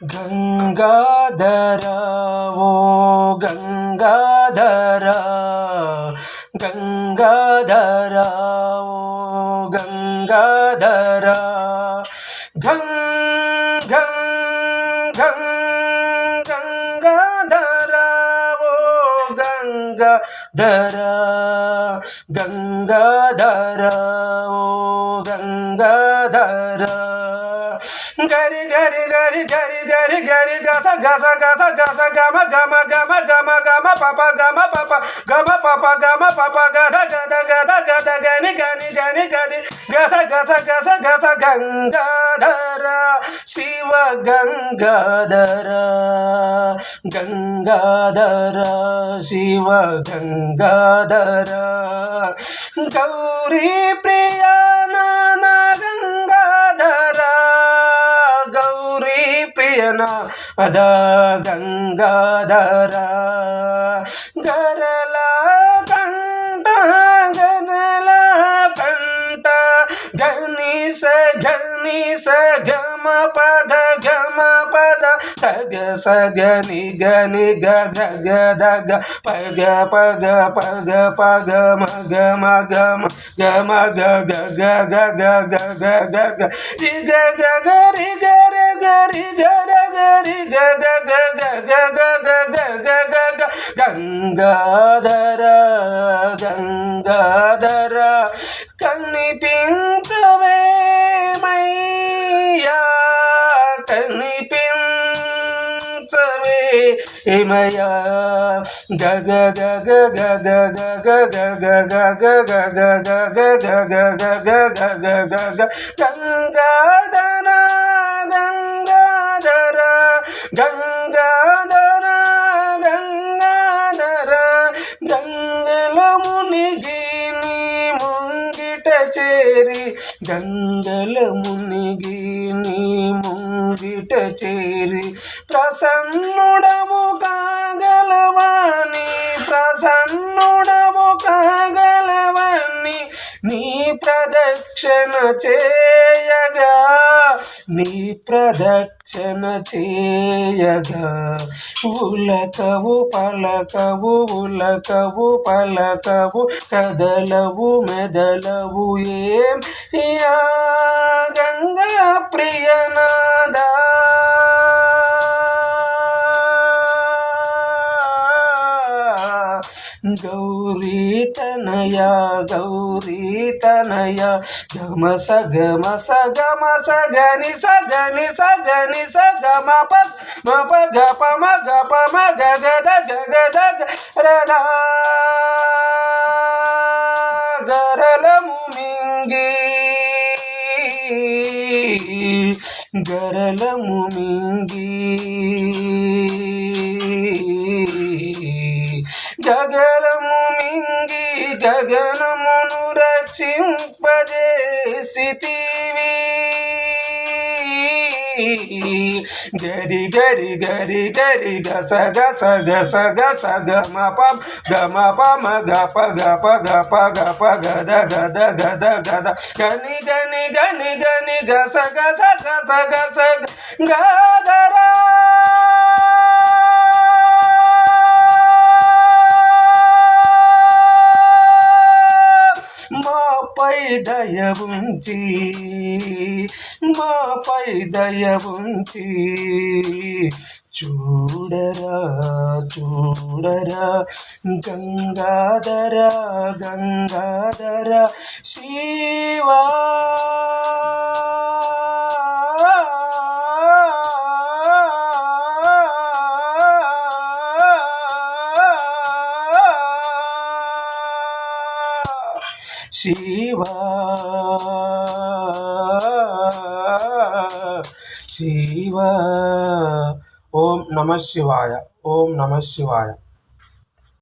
గంగాధర ఓ గంగాధర గంగాధర ఓ గంగాధర గం గం గం గంగాధర ఓ గంగాధర గంగాధర ఓ గంగాధర. గరి గరి గరి గరి గరి గరి గస గస గస గస గమ గమ గమ గమ గమ పప గమ పప గమ పప గమ పప గద గద గద గద గని గని గని గది గస గస గస గస గంగాధర శివ గంగాధర గంగాధర శివ గంగాధర గౌరీ ప్రియా పియన అద గంగాధర. గరల కంట గనల పంట. ధని స ధని స గమ ప సగ సగ ని గని గ గ గ గ పగ పగ పగ పగ మగ మగ గమ గ గ గ గ గ గ గ గ గ రి గ గ గ రి గ రి గ రి గ ర గ రి గ గ గ గ గ గ గ గ గ గ గ గంగాధర గంగాధర మయా గగ గగ గగ గగ గగ గగ గగ గగ గగ గగ గగ గగ గంగాధర గంగాధర గంగాధర గంగాధర గంగల మునిగి నీ ముంగిట చేరి గంగల మునిగి నీ ముంగిట చేరి ప్రసన్నుడము ప్రదక్షిణ చేయగా నీ ప్రదక్షిణ చేయగా. ఉలకవు పలకవు ఉలకవు పలకవు కదలవు మెదలవు ఏం యా గంగా ప్రియనాదా. గౌరీ తనయ గౌరీ తనయ గమ స గమ స గమ స గని స గని స గని స గమ ప మ ప గ ప మ గ ప మ గ గ ద గ గ ద గ ర ద గరలము మింగి గరలము మింగి. గగనమును రక్షింపజేసితివి. గరి గరి గరి గరి గస గస గస గస గమ ప గమ పమ మ గ ప గ ప గ ప గ ప గద గద గద గద గని గని గని గని గస గస గస గస గదరా దయ ఉంచి మాపై దయ ఉంచి చూడరా చూడరా గంగాధర గంగాధర శివా शिवा। शिवा। ओम नमः शिवाय ओम नमः शिवाय।